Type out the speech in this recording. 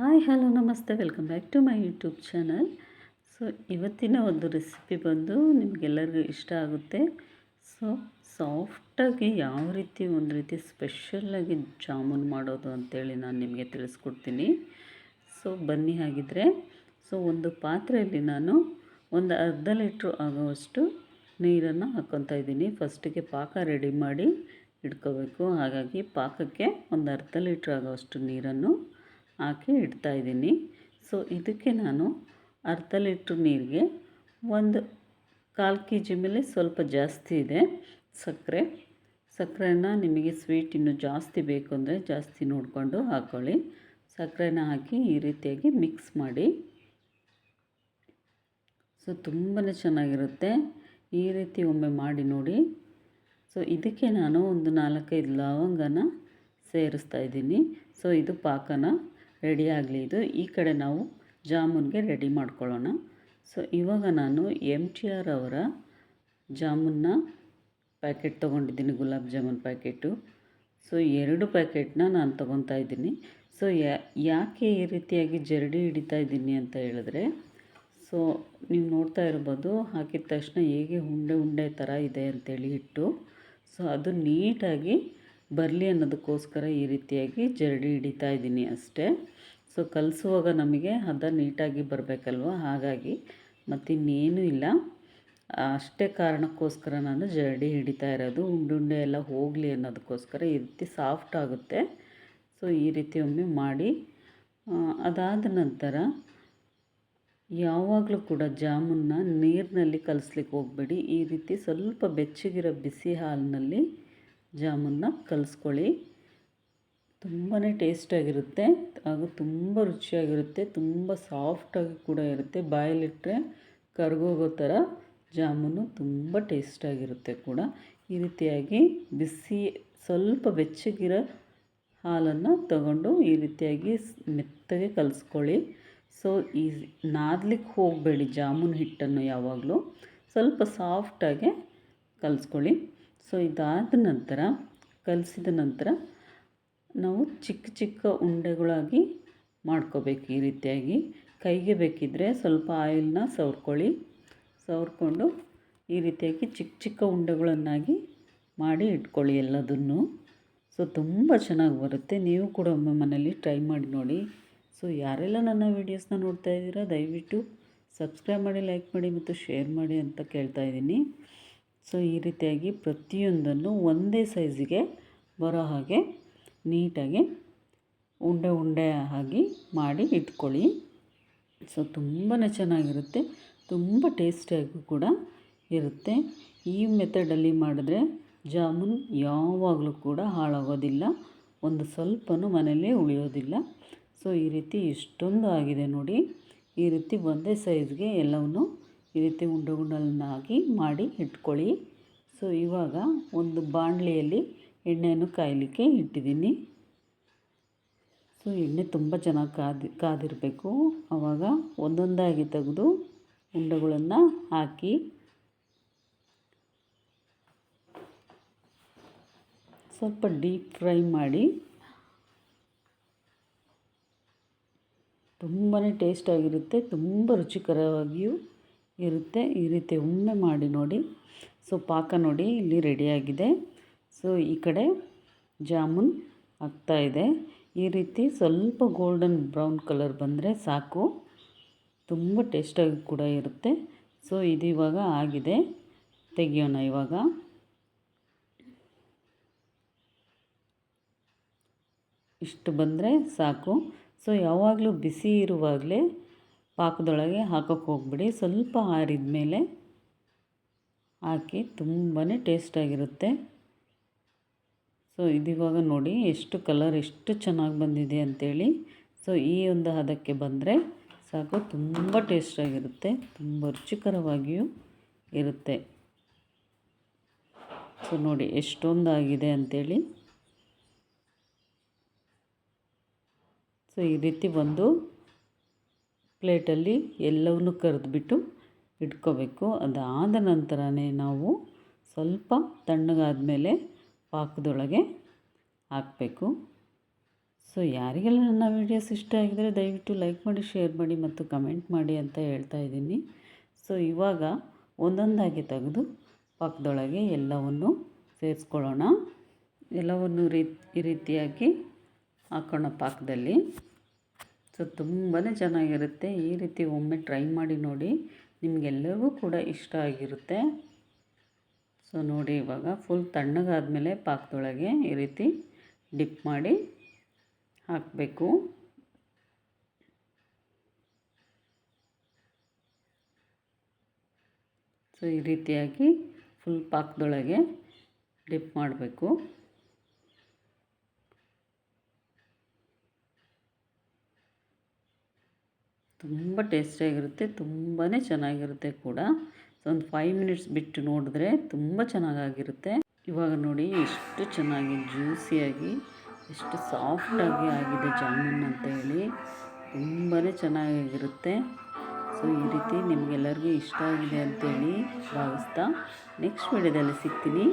Hi, hello, ನಮಸ್ತೆ. Welcome back to my YouTube channel so ಇವತ್ತಿನ ಒಂದು ರೆಸಿಪಿ ಬಂದು ನಿಮಗೆಲ್ಲರಿಗೂ ಇಷ್ಟ ಆಗುತ್ತೆ. ಸೊ ಸಾಫ್ಟಾಗಿ ಯಾವ ರೀತಿ ಒಂದು ರೀತಿ ಸ್ಪೆಷಲ್ಲಾಗಿ ಜಾಮೂನ್ ಮಾಡೋದು ಅಂತೇಳಿ ನಾನು ನಿಮಗೆ ತಿಳಿಸ್ಕೊಡ್ತೀನಿ. ಸೊ ಬನ್ನಿ ಹಾಗಿದ್ರೆ. ಸೊ ಒಂದು ಪಾತ್ರೆಯಲ್ಲಿ ನಾನು ಒಂದು ಅರ್ಧ ಲೀಟ್ರ್ ಆಗುವಷ್ಟು ನೀರನ್ನು ಹಾಕ್ಕೊತಾ ಇದ್ದೀನಿ. ಫಸ್ಟಿಗೆ ಪಾಕ ರೆಡಿ ಮಾಡಿ ಇಟ್ಕೋಬೇಕು. ಹಾಗಾಗಿ ಪಾಕಕ್ಕೆ ಒಂದು ಅರ್ಧ ಲೀಟ್ರ್ ಆಗೋವಷ್ಟು ನೀರನ್ನು ಹಾಕಿ ಇಡ್ತಾ ಇದ್ದೀನಿ. ಸೊ ಇದಕ್ಕೆ ನಾನು ಅರ್ಧ ಲೀಟ್ರ್ ನೀರಿಗೆ ಒಂದು ಕಾಲು ಕೆ ಜಿ ಮೇಲೆ ಸ್ವಲ್ಪ ಜಾಸ್ತಿ ಇದೆ ಸಕ್ಕರೆ. ಸಕ್ಕರೆನ ನಿಮಗೆ ಸ್ವೀಟ್ ಇನ್ನೂ ಜಾಸ್ತಿ ಬೇಕು ಅಂದರೆ ಜಾಸ್ತಿ ನೋಡಿಕೊಂಡು ಹಾಕ್ಕೊಳ್ಳಿ ಸಕ್ಕರೆನ ಹಾಕಿ ಈ ರೀತಿಯಾಗಿ ಮಿಕ್ಸ್ ಮಾಡಿ. ಸೊ ತುಂಬಾ ಚೆನ್ನಾಗಿರುತ್ತೆ. ಈ ರೀತಿ ಒಮ್ಮೆ ಮಾಡಿ ನೋಡಿ. ಸೊ ಇದಕ್ಕೆ ನಾನು ಒಂದು ನಾಲ್ಕೈದು ಲವಂಗನ ಸೇರಿಸ್ತಾ ಇದ್ದೀನಿ. ಸೊ ಇದು ಪಾಕನ. ರೆಡಿ ಆಗಲಿ ಇದು. ಈ ಕಡೆ ನಾವು ಜಾಮೂನ್ಗೆ ರೆಡಿ ಮಾಡ್ಕೊಳ್ಳೋಣ. ಸೊ ಇವಾಗ ನಾನು ಎಂ ಟಿ ಆರ್ ಅವರ ಜಾಮೂನ್ನ ಪ್ಯಾಕೆಟ್ ತೊಗೊಂಡಿದ್ದೀನಿ, ಗುಲಾಬ್ ಜಾಮೂನ್ ಪ್ಯಾಕೆಟು. ಸೊ ಎರಡು ಪ್ಯಾಕೆಟ್ನ ನಾನು ತೊಗೊತಾ ಇದ್ದೀನಿ. ಸೊ ಯಾಕೆ ಈ ರೀತಿಯಾಗಿ ಜರಡಿ ಹಿಡಿತಾ ಇದ್ದೀನಿ ಅಂತ ಹೇಳಿದ್ರೆ ಸೊ ನೀವು ನೋಡ್ತಾ ಇರ್ಬೋದು, ಹಾಕಿದ ತಕ್ಷಣ ಹೇಗೆ ಉಂಡೆ ಉಂಡೆ ಥರ ಇದೆ ಅಂತೇಳಿ ಇಟ್ಟು ಸೊ ಅದು ನೀಟಾಗಿ ಬರಲಿ ಅನ್ನೋದಕ್ಕೋಸ್ಕರ ಈ ರೀತಿಯಾಗಿ ಜರಡಿ ಹಿಡಿತಾ ಇದ್ದೀನಿ ಅಷ್ಟೇ. ಸೊ ಕಲಿಸುವಾಗ ನಮಗೆ ಹದ ನೀಟಾಗಿ ಬರಬೇಕಲ್ವ? ಹಾಗಾಗಿ ಮತ್ತಿನ್ನೇನೂ ಇಲ್ಲ. ಅಷ್ಟೇ ಕಾರಣಕ್ಕೋಸ್ಕರ ನಾನು ಜರಡಿ ಹಿಡಿತಾ ಇರೋದು. ಉಂಡುಂಡೆ ಎಲ್ಲ ಹೋಗಲಿ ಅನ್ನೋದಕ್ಕೋಸ್ಕರ ಈ ರೀತಿ ಸಾಫ್ಟ್ ಆಗುತ್ತೆ. ಸೊ ಈ ರೀತಿ ಒಮ್ಮೆ ಮಾಡಿ ಅದಾದ ನಂತರ ಯಾವಾಗಲೂ ಕೂಡ ಜಾಮೂನ್ನ ನೀರಿನಲ್ಲಿ ಕಲಿಸ್ಲಿಕ್ಕೆ ಹೋಗಬೇಡಿ. ಈ ರೀತಿ ಸ್ವಲ್ಪ ಬೆಚ್ಚಗಿರೋ ಬಿಸಿ ಹಾಲಿನಲ್ಲಿ ಜಾಮೂನ್ನ ಕಲಿಸ್ಕೊಳ್ಳಿ. ತುಂಬಾ ಟೇಸ್ಟಾಗಿರುತ್ತೆ ಹಾಗೂ ತುಂಬ ರುಚಿಯಾಗಿರುತ್ತೆ, ತುಂಬ ಸಾಫ್ಟಾಗಿ ಕೂಡ ಇರುತ್ತೆ. ಬಾಯಲ್ಲಿಟ್ಟರೆ ಕರ್ಗೋಗೋ ಥರ ಜಾಮೂನು ತುಂಬ ಟೇಸ್ಟಾಗಿರುತ್ತೆ ಕೂಡ. ಈ ರೀತಿಯಾಗಿ ಬಿಸಿ, ಸ್ವಲ್ಪ ಬೆಚ್ಚಗಿರೋ ಹಾಲನ್ನು ತಗೊಂಡು ಈ ರೀತಿಯಾಗಿ ಮೆತ್ತಗೆ ಕಲಿಸ್ಕೊಳ್ಳಿ. ಸೊ, ಈ ನಾದ್ಲಿಕ್ಕೆ ಹೋಗಬೇಡಿ ಜಾಮೂನ್ ಹಿಟ್ಟನ್ನು ಯಾವಾಗಲೂ. ಸ್ವಲ್ಪ ಸಾಫ್ಟಾಗೆ ಕಲಿಸ್ಕೊಳ್ಳಿ. ಸೊ ಇದಾದ ನಂತರ, ಕಲಸಿದ ನಂತರ ನಾವು ಚಿಕ್ಕ ಚಿಕ್ಕ ಉಂಡೆಗಳಾಗಿ ಮಾಡ್ಕೋಬೇಕು ಈ ರೀತಿಯಾಗಿ. ಕೈಗೆ ಬೇಕಿದ್ದರೆ ಸ್ವಲ್ಪ ಆಯಿಲ್ನ ಸವರ್ಕೊಳ್ಳಿ. ಸವರ್ಕೊಂಡು ಈ ರೀತಿಯಾಗಿ ಚಿಕ್ಕ ಚಿಕ್ಕ ಉಂಡೆಗಳನ್ನಾಗಿ ಮಾಡಿ ಇಟ್ಕೊಳ್ಳಿ ಎಲ್ಲದನ್ನು. ಸೊ ತುಂಬ ಚೆನ್ನಾಗಿ ಬರುತ್ತೆ. ನೀವು ಕೂಡ ಒಮ್ಮೆ ಮನೇಲಿ ಟ್ರೈ ಮಾಡಿ ನೋಡಿ. ಸೊ ಯಾರೆಲ್ಲ ನನ್ನ ವೀಡಿಯೋಸ್ನ ನೋಡ್ತಾ ಇದ್ದೀರಾ, ದಯವಿಟ್ಟು ಸಬ್ಸ್ಕ್ರೈಬ್ ಮಾಡಿ, ಲೈಕ್ ಮಾಡಿ ಮತ್ತು ಶೇರ್ ಮಾಡಿ ಅಂತ ಕೇಳ್ತಾ ಇದ್ದೀನಿ. ಸೊ, ಈ ರೀತಿಯಾಗಿ ಪ್ರತಿಯೊಂದನ್ನು ಒಂದೇ ಸೈಜಿಗೆ ಬರೋ ಹಾಗೆ ನೀಟಾಗಿ ಉಂಡೆ ಉಂಡೆ ಆಗಿ ಮಾಡಿ ಇಟ್ಕೊಳ್ಳಿ. ಸೊ ತುಂಬಾ ಚೆನ್ನಾಗಿರುತ್ತೆ. ತುಂಬ ಟೇಸ್ಟಿಯಾಗೂ ಕೂಡ ಇರುತ್ತೆ. ಈ ಮೆಥಡಲ್ಲಿ ಮಾಡಿದ್ರೆ ಜಾಮೂನ್ ಯಾವಾಗಲೂ ಕೂಡ ಹಾಳಾಗೋದಿಲ್ಲ. ಒಂದು ಸ್ವಲ್ಪನೂ ಮನೆಯಲ್ಲೇ ಉಳಿಯೋದಿಲ್ಲ. ಸೊ, ಈ ರೀತಿ ಇಷ್ಟೊಂದು ಆಗಿದೆ ನೋಡಿ. ಈ ರೀತಿ ಒಂದೇ ಸೈಜ್ಗೆ ಎಲ್ಲವನ್ನು ಈ ರೀತಿ ಉಂಡೆ ಉಂಡಲನ್ನಾಗಿ ಮಾಡಿ ಇಟ್ಕೊಳ್ಳಿ. ಸೊ, ಇವಾಗ ಒಂದು ಬಾಣಲೆಯಲ್ಲಿ ಎಣ್ಣೆಯನ್ನು ಕಾಯಲಿಕ್ಕೆ ಇಟ್ಟಿದ್ದೀನಿ. ಸೊ, ಎಣ್ಣೆ ತುಂಬ ಚೆನ್ನಾಗಿ ಕಾದಿ, ಕಾದಿರಬೇಕು. ಆವಾಗ ಒಂದೊಂದಾಗಿ ತೆಗೆದು ಉಂಡೆಗಳನ್ನು ಹಾಕಿ ಸ್ವಲ್ಪ ಡೀಪ್ ಫ್ರೈ ಮಾಡಿ ತುಂಬಾ ಟೇಸ್ಟಾಗಿರುತ್ತೆ ತುಂಬ ರುಚಿಕರವಾಗಿಯೂ ಇರುತ್ತೆ. ಈ ರೀತಿ ಒಮ್ಮೆ ಮಾಡಿ ನೋಡಿ. ಸೊ ಪಾಕ ನೋಡಿ ಇಲ್ಲಿ ರೆಡಿಯಾಗಿದೆ ಸೊ ಈ ಕಡೆ ಜಾಮೂನ್ ಆಗ್ತಾಯಿದೆ ಈ ರೀತಿ ಸ್ವಲ್ಪ ಗೋಲ್ಡನ್ ಬ್ರೌನ್ ಕಲರ್ ಬಂದರೆ ಸಾಕು. ತುಂಬ ಟೇಸ್ಟಾಗಿ ಕೂಡ ಇರುತ್ತೆ. ಸೊ ಇದು ಇವಾಗ ಆಗಿದೆ. ತೆಗಿಯೋಣ ಇವಾಗ. ಇಷ್ಟು ಬಂದರೆ ಸಾಕು. ಸೊ ಯಾವಾಗಲೂ ಬಿಸಿ ಇರುವಾಗಲೇ ಪಾಕದೊಳಗೆ ಹಾಕೋಕ್ಕೆ ಹೋಗ್ಬಿಡಿ. ಸ್ವಲ್ಪ ಆರಿದ ಮೇಲೆ ಹಾಕಿ ತುಂಬಾ ಟೇಸ್ಟಾಗಿರುತ್ತೆ ಸೊ ಇದಿವಾಗ ನೋಡಿ ಎಷ್ಟು ಕಲರ್ ಎಷ್ಟು ಚೆನ್ನಾಗಿ ಬಂದಿದೆ ಅಂಥೇಳಿ ಸೊ ಈ ಒಂದು ಹದಕ್ಕೆ ಬಂದರೆ ಸಾಕು, ತುಂಬ ಟೇಸ್ಟಾಗಿರುತ್ತೆ ತುಂಬ ರುಚಿಕರವಾಗಿಯೂ ಇರುತ್ತೆ. ಸೊ ನೋಡಿ ಎಷ್ಟೊಂದು ಆಗಿದೆ ಅಂಥೇಳಿ ಸೊ ಈ ರೀತಿ ಒಂದು ಪ್ಲೇಟಲ್ಲಿ ಎಲ್ಲವನ್ನು ಕರೆದ್ಬಿಟ್ಟು ಇಟ್ಕೋಬೇಕು. ಅದಾದ ನಂತರನೇ ನಾವು ಸ್ವಲ್ಪ ತಣ್ಣಗಾದ ಮೇಲೆ ಪಾಕದೊಳಗೆ ಹಾಕಬೇಕು. ಸೊ, ಯಾರಿಗೆಲ್ಲ ನನ್ನ ವೀಡಿಯೋಸ್ ಇಷ್ಟ ಆಗಿದರೆ ದಯವಿಟ್ಟು ಲೈಕ್ ಮಾಡಿ ಶೇರ್ ಮಾಡಿ ಮತ್ತು ಕಮೆಂಟ್ ಮಾಡಿ ಅಂತ ಹೇಳ್ತಾ ಇದ್ದೀನಿ. ಸೊ, ಇವಾಗ ಒಂದೊಂದಾಗಿ ತೆಗೆದು ಪಾಕದೊಳಗೆ ಎಲ್ಲವನ್ನು ಸೇರಿಸ್ಕೊಳ್ಳೋಣ. ಎಲ್ಲವನ್ನು ರೀ, ಈ ರೀತಿಯಾಗಿ ಹಾಕೋಣ ಪಾಕದಲ್ಲಿ. ಸೊ ತುಂಬಾ ಚೆನ್ನಾಗಿರುತ್ತೆ. ಈ ರೀತಿ ಒಮ್ಮೆ ಟ್ರೈ ಮಾಡಿ ನೋಡಿ. ನಿಮಗೆಲ್ಲರಿಗೂ ಕೂಡ ಇಷ್ಟ ಆಗಿರುತ್ತೆ. ಸೊ, ನೋಡಿ ಇವಾಗ ಫುಲ್ ತಣ್ಣಗಾದಮೇಲೆ ಪಾಕದೊಳಗೆ ಈ ರೀತಿ ಡಿಪ್ ಮಾಡಿ ಹಾಕಬೇಕು. ಸೊ, ಈ ರೀತಿಯಾಗಿ ಫುಲ್ ಪಾಕದೊಳಗೆ ಡಿಪ್ ಮಾಡಬೇಕು. ತುಂಬ ಟೇಸ್ಟಿಯಾಗಿರುತ್ತೆ ತುಂಬಾ ಚೆನ್ನಾಗಿರುತ್ತೆ ಕೂಡ. ಸೊ ಒಂದು ಫೈವ್ ಮಿನಿಟ್ಸ್ ಬಿಟ್ಟು ನೋಡಿದ್ರೆ ತುಂಬ ಚೆನ್ನಾಗಾಗಿರುತ್ತೆ. ಇವಾಗ ನೋಡಿ ಎಷ್ಟು ಚೆನ್ನಾಗಿ ಜ್ಯೂಸಿಯಾಗಿ, ಎಷ್ಟು ಸಾಫ್ಟಾಗಿ ಆಗಿದೆ ಜಾಮೂನ್ ಅಂತ ಹೇಳಿ. ತುಂಬಾ ಚೆನ್ನಾಗಿರುತ್ತೆ. ಸೊ ಈ ರೀತಿ ನಿಮಗೆಲ್ಲರಿಗೂ ಇಷ್ಟ ಆಗಿದೆ ಅಂತೇಳಿ ಭಾವಿಸ್ತಾ ನೆಕ್ಸ್ಟ್ ವಿಡಿಯೋದಲ್ಲಿ ಸಿಗ್ತೀನಿ.